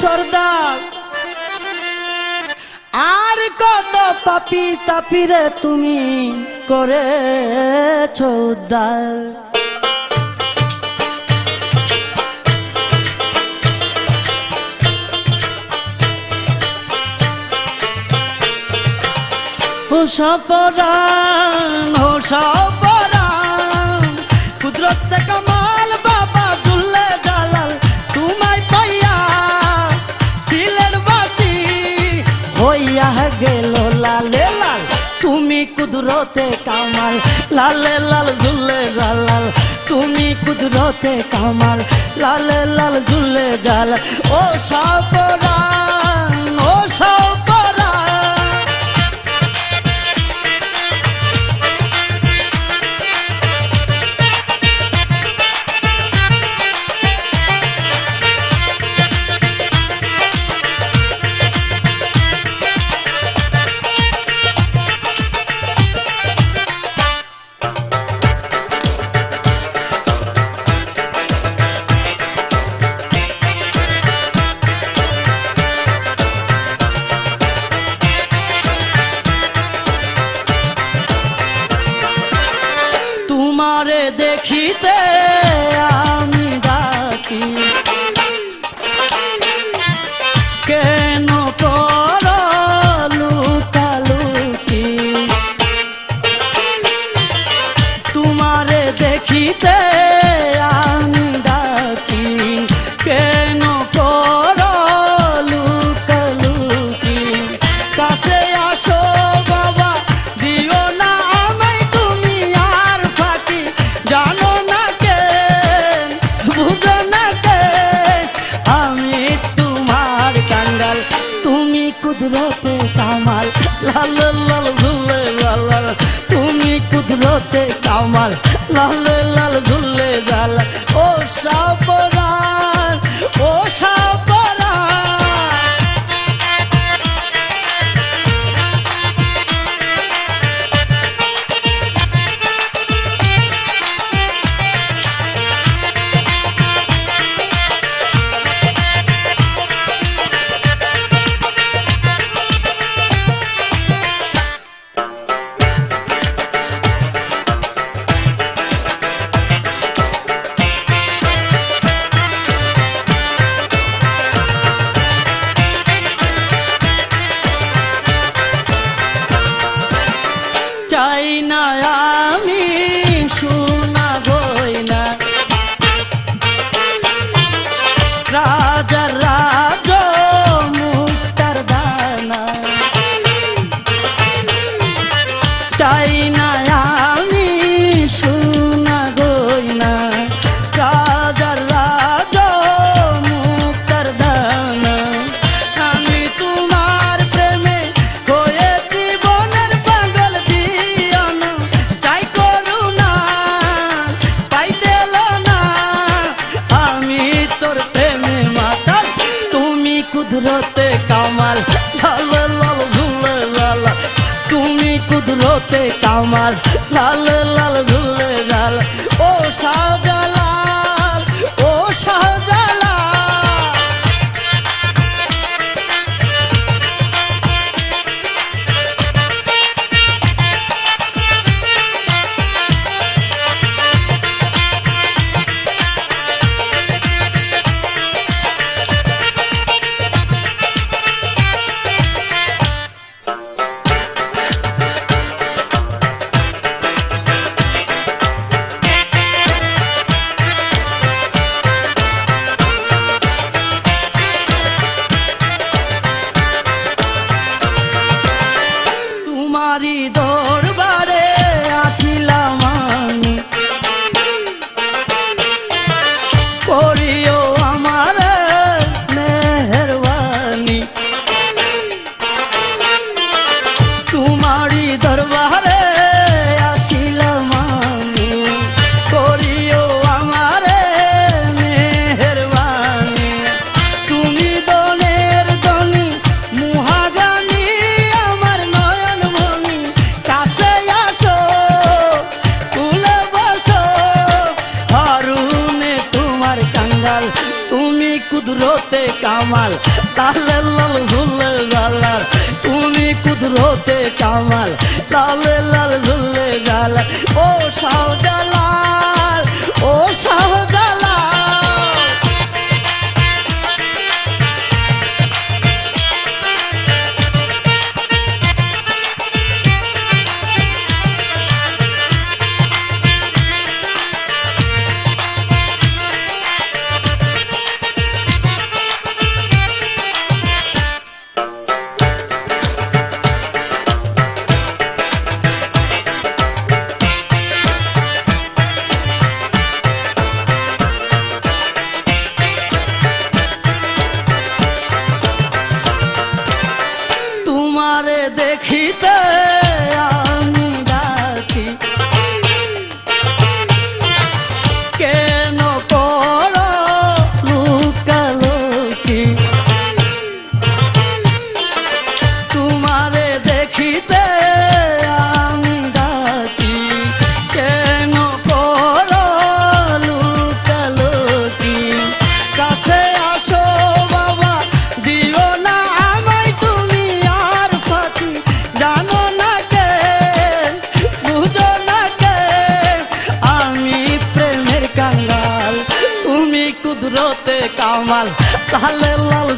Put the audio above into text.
সর্দার। আর কত পাপি তাপিরে তুমি করে উদ্ধার। ও সপরাণ ও সপ কুদরতে কামাল, লালে লাল ঝুলে জালাল। তুমি কুদরতে কামাল, লালে লাল ঝুলে জাল ও সাপ তোমারে দেখিতে আমি ডাকি। কেন লুকালুকি তোমারে দেখিতে দয়াল ভুলে তুমি কুদরতে কামাল কুদরতে কামাল, লাল লাল ঝুল লাল। তুমি কুদরতে কামাল, লাল লাল ঝুল লাল। ও সাজ কাঙাল তুমি কুদরতে কামাল তালে লাল ঝুলে গালার তুমি কুদরতে কামাল তালে লাল ঝুলে গালার ও শাহজালাল! কামাল তাহলে লাল